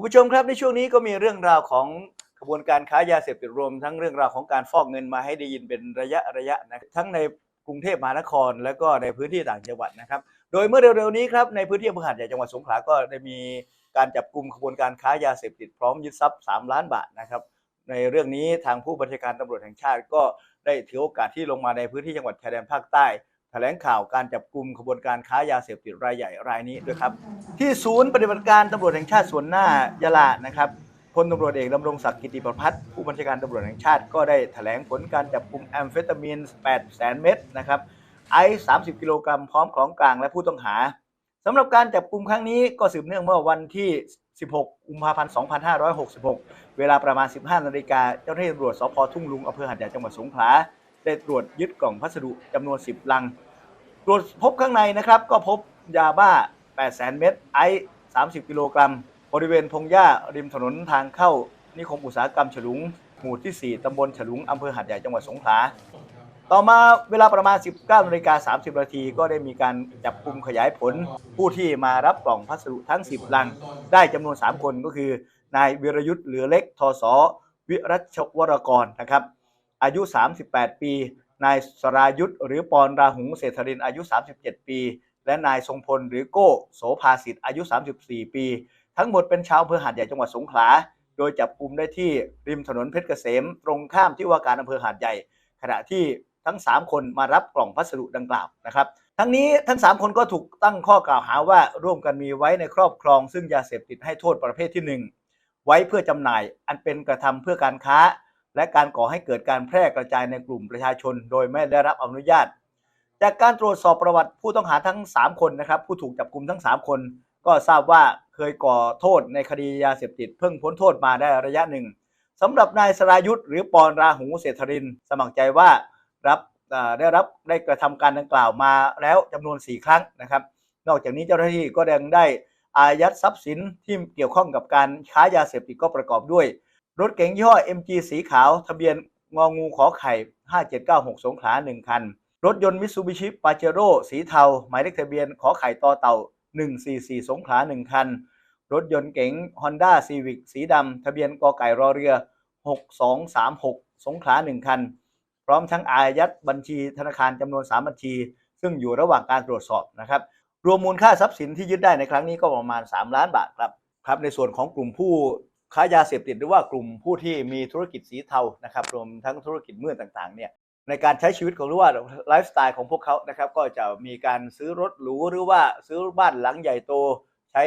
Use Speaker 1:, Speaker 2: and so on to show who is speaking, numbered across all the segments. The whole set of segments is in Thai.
Speaker 1: คุณผู้ชมครับในช่วงนี้ก็มีเรื่องราวของขบวนการค้ายาเสพติดรวม ทั้งเรื่องราวของการฟอกเงินมาให้ได้ยินเป็นระยะระยะนะทั้งในกรุงเทพมหานคร และก็ในพื้นที่ต่างจังหวัดนะครับ โดยเมื่อเร็วๆนี้ครับในพื้นที่อำเภอหาดใหญ่จังหวัดสงขลาก็ได้มีการจับกลุ่มขบวนการค้ายาเสพติดพร้อมยึดทรัพย์ 3 ล้านบาทนะครับในเรื่องนี้ทางผู้บัญชาการตำรวจแห่งชาติก็ได้ถือโอกาสที่ลงมาในพื้นที่จังหวัดชายแดนภาคใต้ แถลงข่าวการจับกลุ่มขบวนการค้ายาเสพติดรายใหญ่รายนี้ด้วยครับ ที่ศูนย์ปฏิบัติการตำรวจแห่งชาติส่วนหน้ายะลานะครับพลตำรวจเอกดำรงศักดิ์กิติประพัฒน์ผู้บัญชาการตำรวจแห่งชาติก็ได้แถลงผลการจับกลุ่มแอมเฟตามีน8แสนเม็ดนะครับไอซ์30 กิโลกรัมพร้อมของกลางและผู้ต้องหาสำหรับการจับกลุ่มครั้งนี้ก็สืบเนื่องเมื่อวันที่ 16 กุมภาพันธ์ 2566 เวลาประมาณ 15 นาฬิกาเจ้าหน้าที่ตำรวจสพทุ่งลุงอำเภอหาดใหญ่จังหวัดสงขลา ได้ตรวจยึดกล่องพัสดุจำนวน 10 ลัง ตรวจพบข้างในนะครับ ก็พบยาบ้า800,000เม็ดไอซ์30 กิโลกรัม บริเวณพงหญ้าริมถนนทางเข้า นิคมอุตสาหกรรมฉลุง หมู่ที่ 4 ตำบลฉลุง อำเภอหาดใหญ่จังหวัดสงขลา ต่อมาเวลาประมาณ 19นาฬิกา30นาทีก็ได้มีการจับกลุ่มขยายผล ผู้ที่มารับกล่องพัสดุทั้ง 10 ลัง ได้จำนวน 3 คนก็คือนายวิรยุทธ์เหลือเล็กทศวิรัชวรกรนะครับ อายุ 38 ปี นายสรายุทธหรือปอนราหุงเศรษฐรินอายุ 37 ปี และนายทรงพลหรือโก้โสภาสิทธิ์อายุ 34 ปี ทั้งหมดเป็นชาวอำเภอหาดใหญ่จังหวัดสงขลา โดยจับกลุ่มได้ที่ริมถนนเพชรเกษม ตรงข้ามที่ว่าการอำเภอหาดใหญ่ ขณะที่ทั้ง 3 คนมารับกล่องพัสดุดังกล่าวนะครับ ทั้งนี้ทั้ง 3 คนก็ถูกตั้งข้อกล่าวหาว่าร่วมกันมีไว้ในครอบครอง ซึ่งยาเสพติดให้โทษประเภทที่ 1 ไว้เพื่อจำหน่ายอันเป็นกระทำเพื่อการค้า และการก่อให้เกิดการแพร่กระจายในกลุ่มประชาชน โดยไม่ได้รับอนุญาต จากการตรวจสอบประวัติผู้ต้องหาทั้ง 3 คนนะครับ ผู้ถูกจับกลุ่มทั้ง 3 คน ก็ทราบว่าเคยก่อโทษในคดียาเสพติดเพิ่งพ้นโทษมาได้ระยะหนึ่งสำหรับนายสรายุทธ์หรือปอนราหูเศรษฐริน สมัครใจว่ารับได้รับได้กระทำการดังกล่าวมาแล้วจำนวน 4 ครั้งนะครับ นอกจากนี้เจ้าหน้าที่ก็ยังได้อายัดทรัพย์สินที่เกี่ยวข้องกับการค้ายาเสพติดก็ประกอบด้วย รถเก๋งยี่ห้อ MG สีขาว ทะเบียนงองูขอไข่ 5796 สงขลา 1 คัน รถยนต์มิตซูบิชิปาเจโร่สีเทา หมายเลขทะเบียนขอไข่ต่อเต่า 144 สงขลา 1 คัน รถยนต์เก๋ง Honda Civic สีดำ ทะเบียนกอไก่รอเรือ 6236 สงขลา 1 คัน พร้อมทั้งอายัดบัญชีธนาคารจำนวน 3 บัญชี ซึ่งอยู่ระหว่างการตรวจสอบนะครับรวมมูลค่าทรัพย์สินที่ยึดได้ในครั้งนี้ก็ประมาณ 3 ล้านบาทครับครับในส่วนของกลุ่มผู้ ค้ายาเสพติดหรือว่ากลุ่มผู้ที่มีธุรกิจสีเทานะครับรวมทั้งธุรกิจมืดต่างๆเนี่ยในการใช้ชีวิตของหรือว่าไลฟ์สไตล์ของพวกเขานะครับก็จะมีการซื้อรถหรูหรือว่าซื้อบ้านหลังใหญ่โต ใช้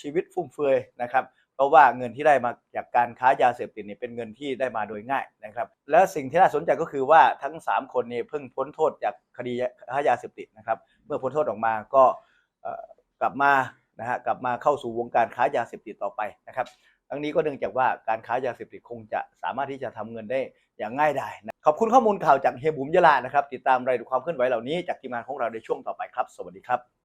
Speaker 1: ชีวิตฟุ่มเฟือยนะครับเพราะว่าเงินที่ได้มาจากการค้ายาเสพติดเนี่ยเป็นเงินที่ได้มาโดยง่ายนะครับและสิ่งที่น่าสนใจก็คือว่าทั้ง 3 คนเนี่ยเพิ่งพ้นโทษจากคดีค้ายาเสพติดนะครับเมื่อพ้นโทษออกมาก็กลับมานะฮะกลับมาเข้าสู่วงการค้ายาเสพติดต่อไปนะครับ ทั้งนี้ก็เนื่องจากว่าการค้ายาเสพติดคงจะสามารถที่จะทำเงินได้อย่างง่ายดายนะขอบคุณข้อมูลข่าวจากเฮบุมยะลานะครับ ติดตามรายละเอียดความเคลื่อนไหวเหล่านี้จากทีมงานของเราในช่วงต่อไปครับ สวัสดีครับ